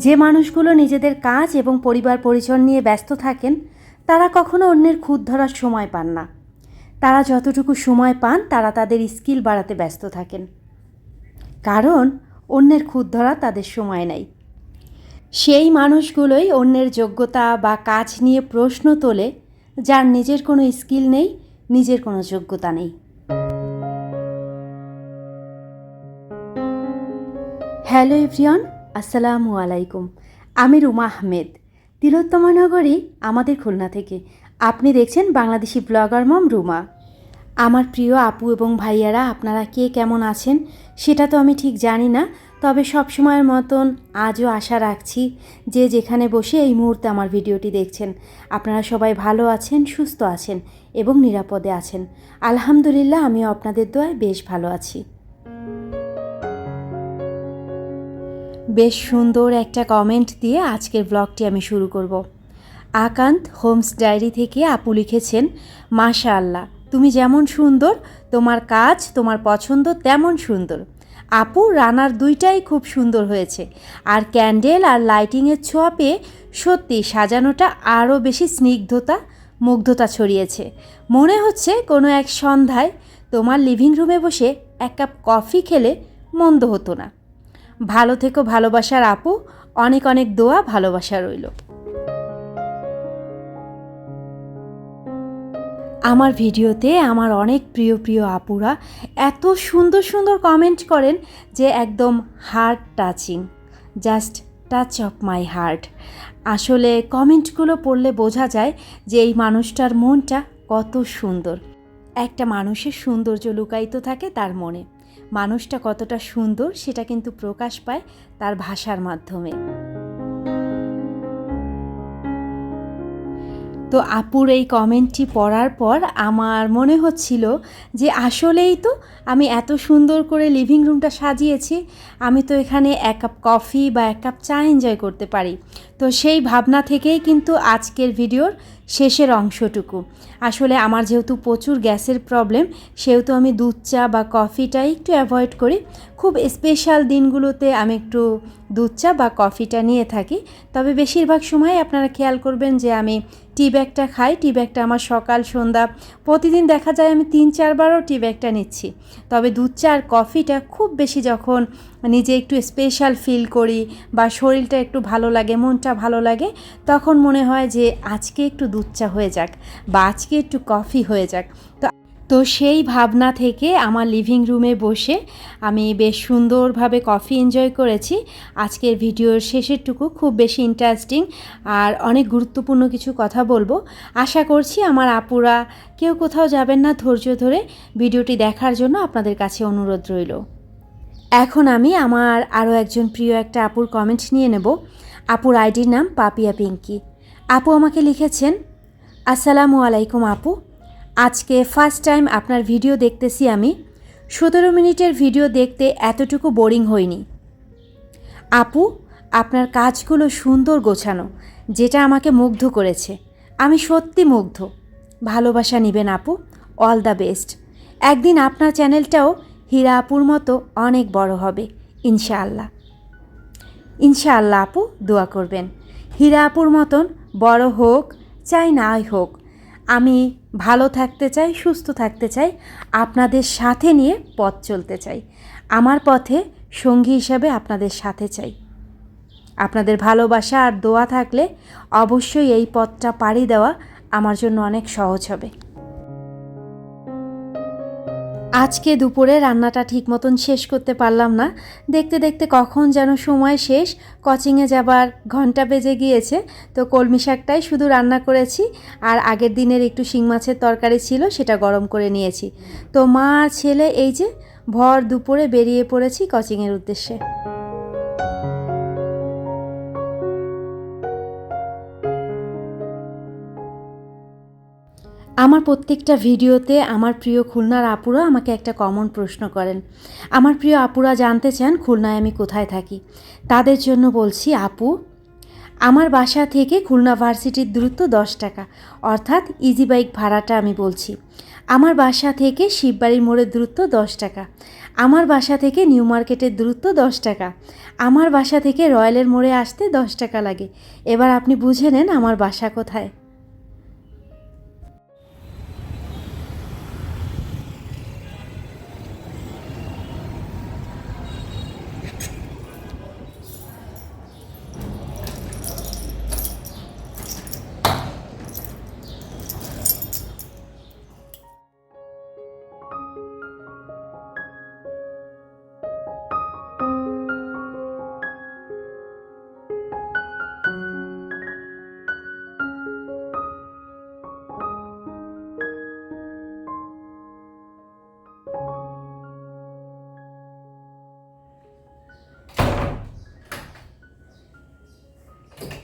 যে মানুষগুলো নিজেদের কাজ এবং পরিবার পরিজন নিয়ে ব্যস্ত থাকেন, তারা কখনো অন্যের খুদ ধরার সময় পান না। তারা যতটুকু সময় পান, তারা তাদের স্কিল বাড়াতে ব্যস্ত থাকেন। কারণ, অন্যের খুদ ধরা তাদের সময় নেই। সেই মানুষগুলোই অন্যের যোগ্যতা বা কাজ নিয়ে প্রশ্ন তোলে, যার নিজের কোনো স্কিল নেই, নিজের কোনো যোগ্যতা নেই। হ্যালো এভরিওয়ান আসসালামু আলাইকুম। আমি রুমা আহমেদ। তিলোত্তমা নগরী আমাদের খুলনা থেকে। আপনি দেখছেন বাংলাদেশি ব্লগার মম রুমা। আমার প্রিয় আপু এবং ভাইয়ারা, আপনারা কে কেমন আছেন সেটা তো আমি ঠিক জানি না, তবে সব সময়ের মতন আজও আশা রাখছি যে যেখানে বসে এই মুহূর্তে আমার ভিডিওটি দেখছেন। আপনারা সবাই ভালো আছেন, সুস্থ আছেন এবং নিরাপদে আছেন। আলহামদুলিল্লাহ, আমিও আপনাদের দোয়ায় বেশ ভালো আছি। বেশ সুন্দর একটা কমেন্ট দিয়ে আজকের ব্লগটি আমি শুরু করব। আকান্ত হোমস ডায়েরি থেকে আপু লিখেছেন মাশা আল্লাহ তুমি যেমন সুন্দর, তোমার কাজ, তোমার পছন্দ তেমন সুন্দর। আপু, রানার দুইটাই খুব সুন্দর হয়েছে। আর ক্যান্ডেল আর লাইটিংয়ের ছোঁয়া পেয়ে সত্যি সাজানোটা আরও বেশি স্নিগ্ধতা, মুগ্ধতা ছড়িয়েছে। মনে হচ্ছে কোনো এক সন্ধ্যায় তোমার লিভিং রুমে বসে এক কাপ কফি খেলে মন্দ হতো না। ভালো থেকো ভালোবাসার আপু। অনেক অনেক দোয়া, ভালোবাসা রইল। আমার ভিডিওতে আমার অনেক প্রিয় প্রিয় আপুরা এত সুন্দর সুন্দর কমেন্ট করেন যে একদম heart touching just touch of my heart আসলে কমেন্টগুলো পড়লে বোঝা যায় যে এই মানুষটার মনটা কত সুন্দর। একটা মানুষের সৌন্দর্য লুকায়িত থাকে তার মনে। মানুষটা কতটা সুন্দর সেটা কিন্তু প্রকাশ পায় তার ভাষার মাধ্যমে। তো আপুর এই কমেন্টটি পড়ার পর আমার মনে হচ্ছিল যে আসলেই তো আমি এত সুন্দর করে লিভিং রুমটা সাজিয়েছি, আমি তো এখানে এক কাপ কফি বা এক কাপ চা এনজয় করতে পারি। তো সেই ভাবনা থেকেই কিন্তু আজকের ভিডিওর শেষের অংশটুকু। আসলে আমার যেহেতু প্রচুর গ্যাসের প্রবলেম, সেহেতু আমি দুধ, চা বা কফিটাই একটু অ্যাভয়েড করি। খুব স্পেশাল দিনগুলোতে আমি একটু দুধ চা বা কফিটা নিয়ে থাকি। তবে বেশিরভাগ সময় আপনারা খেয়াল করবেন যে আমি টি ব্যাগটা খাই টি ব্যাগটা আমার সকাল, সন্ধ্যা, প্রতিদিন দেখা যায় আমি তিন, চারবারও টি ব্যাগটা নিচ্ছি। তবে দুধ চা আর কফিটা খুব বেশি যখন নিজে একটু স্পেশাল ফিল করি বা শরীরটা একটু ভালো লাগে, মনটা ভালো লাগে, তখন মনে হয় যে আজকে একটু দুধ চা হয়ে যাক বা আজকে একটু কফি হয়ে যাক। তো সেই ভাবনা থেকে আমার লিভিং রুমে বসে আমি বেশ সুন্দরভাবে কফি এনজয় করেছি। আজকের ভিডিওর শেষেরটুকু খুব বেশি ইন্টারেস্টিং আর অনেক গুরুত্বপূর্ণ কিছু কথা বলব। আশা করছি আমার আপুরা কেউ কোথাও যাবেন না ধৈর্য ধরে। ভিডিওটি দেখার জন্য আপনাদের কাছে অনুরোধ রইল। এখন আমি আমার আরও একজন প্রিয় একটা আপুর কমেন্ট নিয়ে নেব। আপুর আইডির নাম পাপিয়া পিঙ্কি। আপু আমাকে লিখেছেন, আসসালামু আলাইকুম আপু। আজকে ফার্স্ট টাইম আপনার ভিডিও দেখতেছি আমি। সতেরো মিনিটের ভিডিও দেখতে এতটুকু বোরিং হয়নি আপু, আপনার কাজগুলো সুন্দর গোছানো, যেটা আমাকে মুগ্ধ করেছে। আমি সত্যি মুগ্ধ। ভালোবাসা নেবেন আপু অল দ্য বেস্ট একদিন আপনার চ্যানেলটাও হীরা আপুর মতো অনেক বড় হবে, ইনশাআল্লাহ। ইনশাআল্লাহ আপু, দোয়া করবেন। হীরা আপুর মতন বড় হোক, চাই নাই হোক, আমি ভালো থাকতে চাই, সুস্থ থাকতে চাই, আপনাদের সাথে নিয়ে পথ চলতে চাই। আমার পথে সঙ্গী হিসাবে আপনাদের সাথে চাই। আপনাদের ভালোবাসা আর দোয়া থাকলে অবশ্যই এই পথটা পাড়ি দেওয়া আমার জন্য অনেক সহজ হবে। আজকে দুপুরে রান্নাটা ঠিক মতন শেষ করতে পারলাম না। দেখতে দেখতে কখন যেন সময় শেষ। কচিংয়ে যাবার ঘণ্টা বেজে গিয়েছে। তো কলমি শাকটাই শুধু রান্না করেছি। আর আগের দিনের একটু শিং মাছের তরকারি ছিল, সেটা গরম করে নিয়েছি। তো মা আর ছেলে এই যে ভর দুপুরে বেরিয়ে পড়েছি কচিংয়ের উদ্দেশ্যে। আমার প্রত্যেকটা ভিডিওতে আমার প্রিয় খুলনার আপুরা আমাকে একটা কমন প্রশ্ন করেন। আমার প্রিয় আপুরা জানতে চান খুলনায় আমি কোথায় থাকি। তাদের জন্য বলছি, আপু, আমার বাসা থেকে খুলনা ভার্সিটির দূরত্ব দশ টাকা। অর্থাৎ ইজি বাইক ভাড়াটা আমি বলছি। আমার বাসা থেকে শিববাড়ির মোড়ের দূরত্ব দশ টাকা। আমার বাসা থেকে নিউ মার্কেটের দূরত্ব দশ টাকা। আমার বাসা থেকে রয়্যালের মোড়ে আসতে দশ টাকা লাগে। এবার আপনি বুঝে নেন আমার বাসা কোথায়।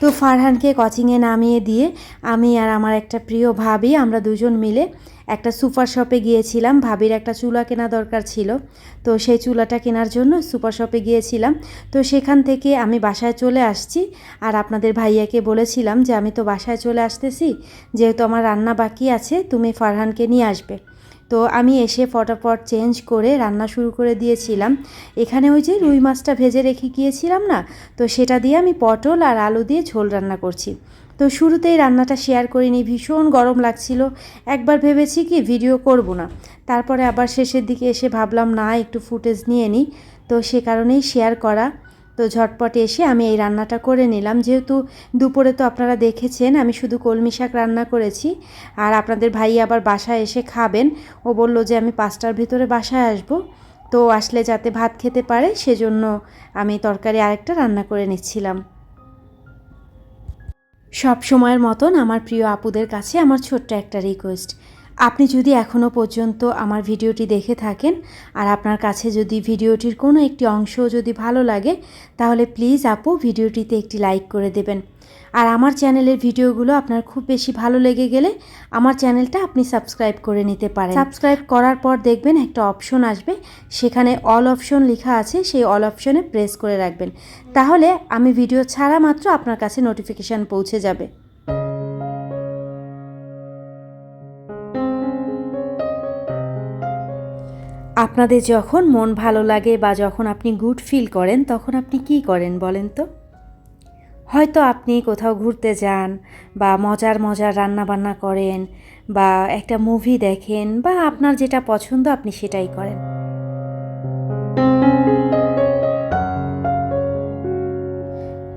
তো ফারহানকে কোচিংয়ে নামিয়ে দিয়ে আমি আর আমার একটা প্রিয় ভাবি, আমরা দুজন মিলে একটা সুপার শপে গিয়েছিলাম। ভাবির একটা চুলা কেনা দরকার ছিল। তো সেই চুলাটা কেনার জন্য সুপার শপে গিয়েছিলাম। তো সেখান থেকে আমি বাসায় চলে আসছি। আর আপনাদের ভাইয়াকে বলেছিলাম যে, আমি তো বাসায় চলে আসতেছি। যেহেতু আমার রান্না বাকি আছে, তুমি ফারহানকে নিয়ে আসবে। তো আমি এসে ফটাফট চেঞ্জ করে রান্না শুরু করে দিয়েছিলাম। এখানে ওই যে রুই মাছটা ভেজে রেখে গিয়েছিলাম না, তো সেটা দিয়ে আমি পটল আর আলু দিয়ে ঝোল রান্না করছি। তো শুরুতেই রান্নাটা শেয়ার করিনি, ভীষণ গরম লাগছিল। একবার ভেবেছি কি ভিডিও করব না। তারপরে আবার শেষের দিকে এসে ভাবলাম, না, একটু ফুটেজ নিয়ে নিই। তো সে কারণেই শেয়ার করা। তো ঝটপট এসে আমি এই রান্নাটা করে নিলাম। যেহেতু দুপুরে তো আপনারা দেখেছেন, আমি শুধু কলমি শাক রান্না করেছি। আর আপনাদের ভাই আবার বাসায় এসে খাবেন। ও বলল যে আমি পাঁচটার ভিতরে বাসায় আসব। তো আসলে যাতে ভাত খেতে পারে, সেজন্য আমি তরকারি আরেকটা রান্না করে নিচ্ছিলাম। সব সময়ের মতন আমার প্রিয় আপুদের কাছে আমার ছোট্ট একটা রিকোয়েস্ট আপনি যদি এখনও পর্যন্ত আমার ভিডিওটি দেখে থাকেন আর আপনার কাছে যদি ভিডিওটির কোনো একটি অংশ যদি ভালো লাগে, তাহলে প্লিজ আপু ভিডিওটিতে একটি লাইক করে দেবেন। আর আমার চ্যানেলের ভিডিওগুলো আপনার খুব বেশি ভালো লেগে গেলে আমার চ্যানেলটা আপনি সাবস্ক্রাইব করে নিতে পারেন। সাবস্ক্রাইব করার পর দেখবেন একটা অপশন আসবে, সেখানে অল অপশন লেখা আছে, সেই অল অপশনে প্রেস করে রাখবেন। তাহলে আমি ভিডিও ছাড়া মাত্র আপনার কাছে নোটিফিকেশান পৌঁছে যাবে। আপনাদের যখন মন ভালো লাগে বা যখন আপনি গুড ফিল করেন, তখন আপনি কি করেন বলেন তো? হয়তো আপনি কোথাও ঘুরতে যান বা মজার মজার রান্না বান্না করেন বা একটা মুভি দেখেন বা আপনার যেটা পছন্দ আপনি সেটাই করেন।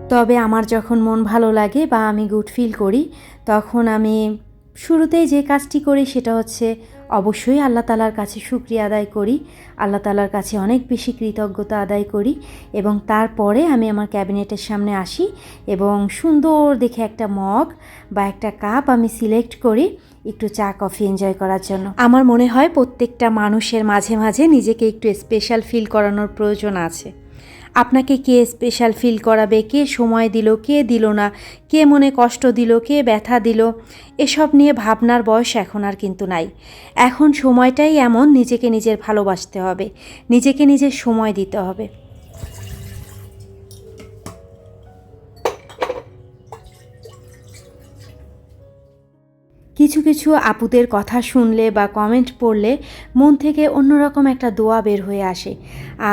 তবে আমার যখন মন ভালো লাগে বা আমি গুড ফিল করি, তখন আমি শুরুতেই যে কাজটি করি সেটা হচ্ছে অবশ্যই আল্লাহ তালার কাছে শুক্রিয়া আদায় করি। আল্লাহ তালার কাছে অনেক বেশি কৃতজ্ঞতা আদায় করি এবং তারপরে আমি আমার ক্যাবিনেটের সামনে আসি এবং সুন্দর দেখে একটা মগ বা একটা কাপ আমি সিলেক্ট করি একটু চা, কফি এনজয় করার জন্য। আমার মনে হয় প্রত্যেকটা মানুষের মাঝে মাঝে নিজেকে একটু স্পেশাল ফিল করানোর প্রয়োজন আছে। আপনাকে কে স্পেশাল ফিল করাবে? কে সময় দিল? কে দিল না? কে মনে কষ্ট দিল? কে ব্যথা দিল? এসব নিয়ে ভাবনার বয়স এখন আর কিন্তু নাই। এখন সময়টাই এমন, নিজেকে নিজের ভালোবাসতে হবে। নিজেকে নিজের সময় দিতে হবে। কিছু কিছু আপুদের কথা শুনলে বা কমেন্ট পড়লে মন থেকে অন্যরকম একটা দোয়া বের হয়ে আসে।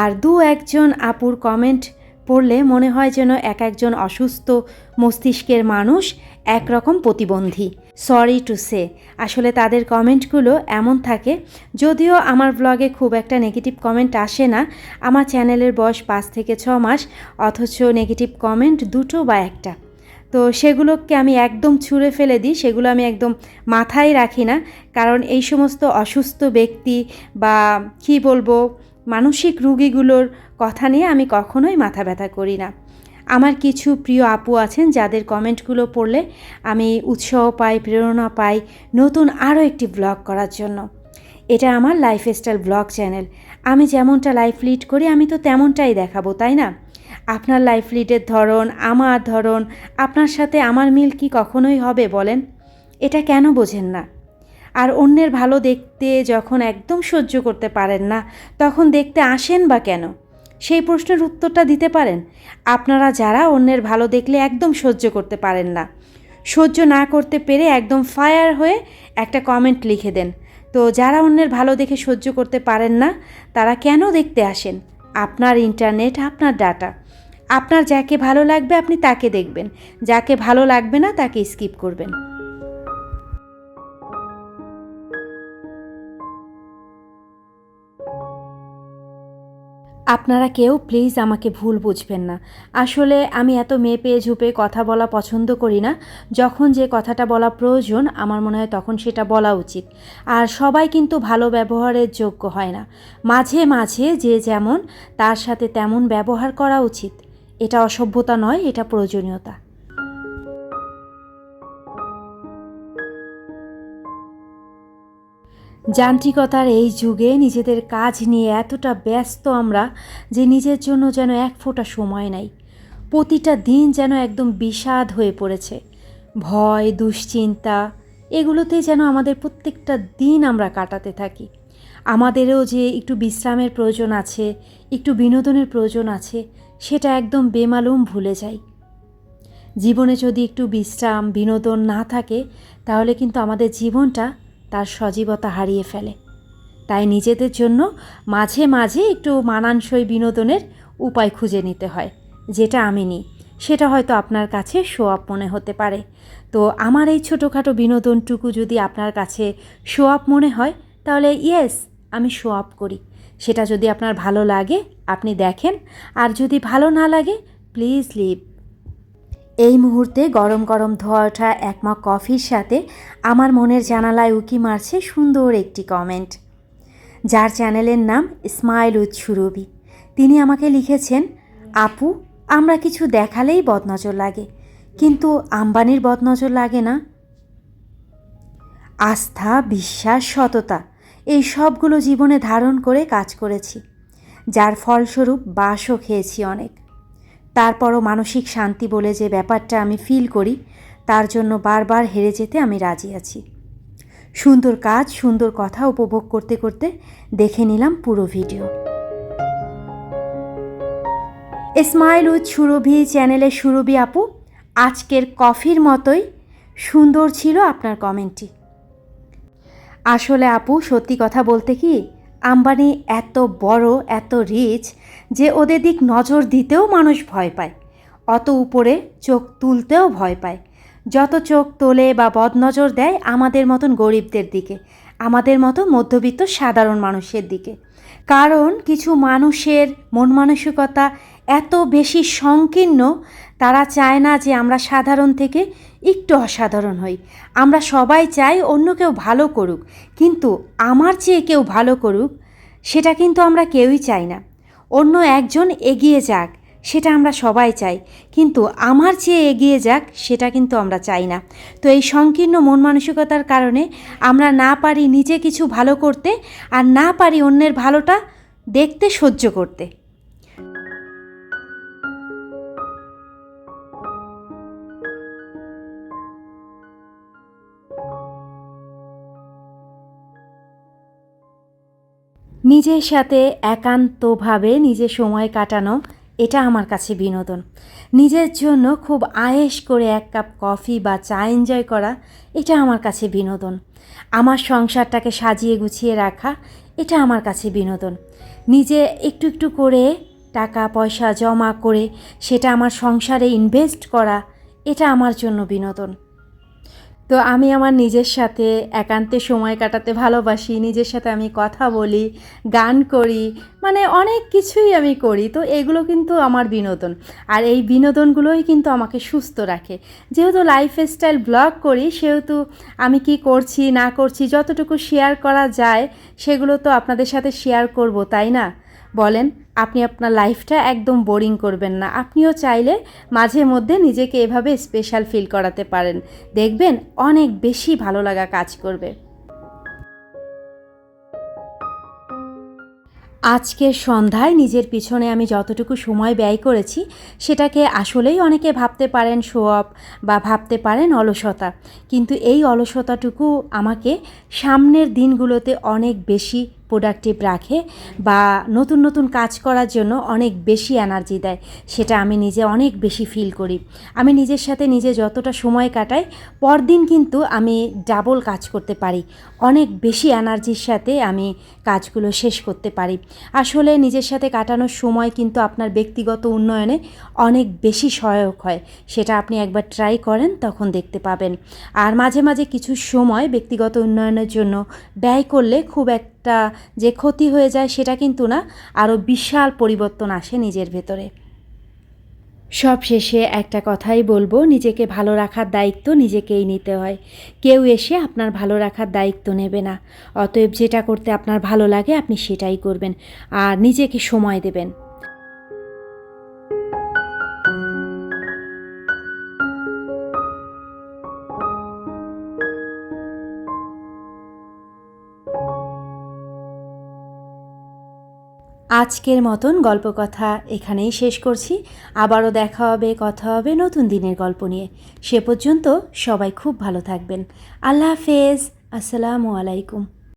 আর দু একজন আপুর কমেন্ট পড়লে মনে হয় যেন এক একজন অসুস্থ মস্তিষ্কের মানুষ একরকম প্রতিবন্ধী। সরি টু সে আসলে তাদের কমেন্টগুলো এমন থাকে, যদিও আমার ব্লগে খুব একটা নেগেটিভ কমেন্ট আসে না, আমার চ্যানেলের বয়স পাঁচ থেকে ছ মাস, অথচ নেগেটিভ কমেন্ট দুটো বা একটা। তো সেগুলোকে আমি একদম ছুঁড়ে ফেলে দিই, সেগুলো আমি একদম মাথায় রাখি না। কারণ এই সমস্ত অসুস্থ ব্যক্তি বা কী বলব, মানসিক রুগীগুলোর কথা নিয়ে আমি কখনোই মাথা ব্যথা করি না। আমার কিছু প্রিয় আপু আছেন, যাদের কমেন্টগুলো পড়লে আমি উৎসাহ পাই, প্রেরণা পাই নতুন আরও একটি ব্লগ করার জন্য। এটা আমার লাইফস্টাইল ব্লগ চ্যানেল। আমি যেমনটা লাইফ লিড করি, আমি তো তেমনটাই দেখাবো, তাই না? আপনার লাইফ লিডের ধরন, আমার ধরন, আপনার সাথে আমার মিল কি কখনোই হবে বলেন? এটা কেন বোঝেন না? আর অন্যের ভালো দেখতে যখন একদম সহ্য করতে পারেন না, তখন দেখতে আসেন বা কেন? সেই প্রশ্নের উত্তরটা দিতে পারেন। আপনারা যারা অন্যের ভালো দেখলে একদম সহ্য করতে পারেন না। সহ্য না করতে পেরে একদম ফায়ার হয়ে একটা কমেন্ট লিখে দেন। তো যারা অন্যের ভালো দেখে সহ্য করতে পারেন না, তারা কেন দেখতে আসেন? আপনার ইন্টারনেট আপনার ডাটা আপনার যাকে ভালো লাগবে, আপনি তাকে দেখবেন। যাকে ভালো লাগবে না, তাকে স্কিপ করবেন। আপনারা কেউ প্লিজ আমাকে ভুল বুঝবেন না। আসলে আমি এত মেয়ে পেয়ে ঝুপে কথা বলা পছন্দ করি না। যখন যে কথাটা বলা প্রয়োজন, আমার মনে হয় তখন সেটা বলা উচিত। আর সবাই কিন্তু ভালো ব্যবহারের যোগ্য হয় না। মাঝে মাঝে যে যেমন, তার সাথে তেমন ব্যবহার করা উচিত। এটা অসভ্যতা নয়, এটা প্রয়োজনীয়তা। যান্ত্রিকতার এই যুগে নিজেদের কাজ নিয়ে এতটা ব্যস্ত আমরা যে নিজের জন্য যেন এক ফোঁটা সময় নাই। প্রতিটা দিন যেন একদম বিষাদ হয়ে পড়েছে। ভয়, দুশ্চিন্তা এগুলোতে যেন আমাদের প্রত্যেকটা দিন আমরা কাটাতে থাকি। আমাদেরও যে একটু বিশ্রামের প্রয়োজন আছে, একটু বিনোদনের প্রয়োজন আছে, সেটা একদম বেমালুম ভুলে যাই। জীবনে যদি একটু বিশ্রাম, বিনোদন না থাকে, তাহলে কিন্তু আমাদের জীবনটা তার সজীবতা হারিয়ে ফেলে। তাই নিজেদের জন্য মাঝে মাঝে একটু মানানসই বিনোদনের উপায় খুঁজে নিতে হয়, যেটা আমি নিই। সেটা হয়তো আপনার কাছে শো আপ মনে হতে পারে। তো আমার এই ছোটোখাটো বিনোদনটুকু যদি আপনার কাছে শো আপ মনে হয়, তাহলে ইয়েস, আমি শো আপ করি। সেটা যদি আপনার ভালো লাগে, আপনি দেখেন। আর যদি ভালো না লাগে, প্লিজ লিভ। এই মুহূর্তে গরম গরম ধোয়া ওঠা এক মগ কফির সাথে আমার মনের জানালায় উকি মারছে সুন্দর একটি কমেন্ট যার চ্যানেলের নাম স্মাইল উইথ সুরভি তিনি আমাকে লিখেছেন, আপু, আমরা কিছু দেখালেই বদনজর লাগে, কিন্তু আম্বানির বদনজর লাগে না? আস্থা, বিশ্বাস, সততা, এই সবগুলো জীবনে ধারণ করে কাজ করেছি, যার ফলস্বরূপ বাসও খেয়েছি অনেক। তারপরও মানসিক শান্তি বলে যে ব্যাপারটা আমি ফিল করি, তার জন্য বারবার হেরে যেতে আমি রাজি আছি। সুন্দর কাজ, সুন্দর কথা উপভোগ করতে করতে দেখে নিলাম পুরো ভিডিও স্মাইল উইথ সুরভি চ্যানেলে সুরভি আপু, আজকের কফির মতোই সুন্দর ছিল আপনার কমেন্টটি আসলে আপু, সত্যি কথা বলতে কি আম্বানি এত বড়, এত রিচ যে ওদের দিক নজর দিতেও মানুষ ভয় পায়। অত উপরে চোখ তুলতেও ভয় পায়। যত চোখ তোলে বা বদনজর দেয় আমাদের মতন গরিবদের দিকে, আমাদের মতো মধ্যবিত্ত সাধারণ মানুষের দিকে। কারণ কিছু মানুষের মন মানসিকতা এত বেশি সংকীর্ণ, তারা চায় না যে আমরা সাধারণ থেকে একটু অসাধারণ হই। আমরা সবাই চাই অন্য কেউ ভালো করুক, কিন্তু আমার চেয়ে কেউ ভালো করুক, সেটা কিন্তু আমরা কেউই চাই না। অন্য একজন এগিয়ে যাক, সেটা আমরা সবাই চাই, কিন্তু আমার চেয়ে এগিয়ে যাক, সেটা কিন্তু আমরা চাই না। তো এই সংকীর্ণ মন মানসিকতার কারণে আমরা না পারি নিজে কিছু ভালো করতে আর না পারি অন্যের ভালোটা দেখতে সহ্য করতে। নিজের সাথে একান্তভাবে নিজের সময় কাটানো, এটা আমার কাছে বিনোদন। নিজের জন্য খুব আয়েস করে এক কাপ কফি বা চা এনজয় করা, এটা আমার কাছে বিনোদন। আমার সংসারটাকে সাজিয়ে গুছিয়ে রাখা, এটা আমার কাছে বিনোদন। নিজে একটু একটু করে টাকা পয়সা জমা করে সেটা আমার সংসারে ইনভেস্ট করা, এটা আমার জন্য বিনোদন। তো আমি আমার নিজের সাথে একান্তে সময় কাটাতে ভালোবাসি, নিজের সাথে আমি কথা বলি, গান করি মানে অনেক কিছুই আমি করি। তো এগুলো কিন্তু আমার বিনোদন। আর এই বিনোদনগুলোই কিন্তু আমাকে সুস্থ রাখে। যেহেতু লাইফস্টাইল ব্লগ করি, সেহেতু আমি কি করছি, না করছি, যতটুকু শেয়ার করা যায়, সেগুলো তো আপনাদের সাথে শেয়ার করব, তাই না? বলেন, আপনি আপনার লাইফটা একদম বোরিং করবেন না। আপনিও চাইলে মাঝে মধ্যে নিজেকে এভাবে স্পেশাল ফিল করাতে পারেন। দেখবেন অনেক বেশি ভালো লাগা কাজ করবে। আজকের সন্ধ্যায় নিজের পিছনে আমি যতটুকু সময় ব্যয় করেছি, সেটাকে আসলেই অনেকে ভাবতে পারেন শো অফ বা ভাবতে পারেন অলসতা। কিন্তু এই অলসতাটুকু আমাকে সামনের দিনগুলোতে অনেক বেশি প্রোডাক্টিভ রাখে বা নতুন নতুন কাজ করার জন্য অনেক বেশি এনার্জি দেয়। সেটা আমি নিজে অনেক বেশি ফিল করি। আমি নিজের সাথে নিজে যতটা সময় কাটাই, পরদিন কিন্তু আমি ডাবল কাজ করতে পারি। অনেক বেশি এনার্জির সাথে আমি কাজগুলো শেষ করতে পারি। আসলে নিজের সাথে কাটানোর সময় কিন্তু আপনার ব্যক্তিগত উন্নয়নে অনেক বেশি সহায়ক হয়। সেটা আপনি একবার ট্রাই করেন, তখন দেখতে পাবেন। আর মাঝে মাঝে কিছু সময় ব্যক্তিগত উন্নয়নের জন্য ব্যয় করলে খুব একটা যে ক্ষতি হয়ে যায় সেটা কিন্তু না, আরও বিশাল পরিবর্তন আসে নিজের ভেতরে। সব শেষে একটা কথাই বলব, নিজেকে ভালো রাখার দায়িত্ব নিজেকেই নিতে হয়। কেউ এসে আপনার ভালো রাখার দায়িত্ব নেবে না। অতএব যেটা করতে আপনার ভালো লাগে আপনি সেটাই করবেন। আর নিজেকে সময় দেবেন। আজকের মতন গল্প কথা এখানেই শেষ করছি। আবারও দেখা হবে, কথা হবে নতুন দিনের গল্প নিয়ে। সে পর্যন্ত সবাই খুব ভালো থাকবেন। আল্লাহ হাফেজ। আসসালামু আলাইকুম।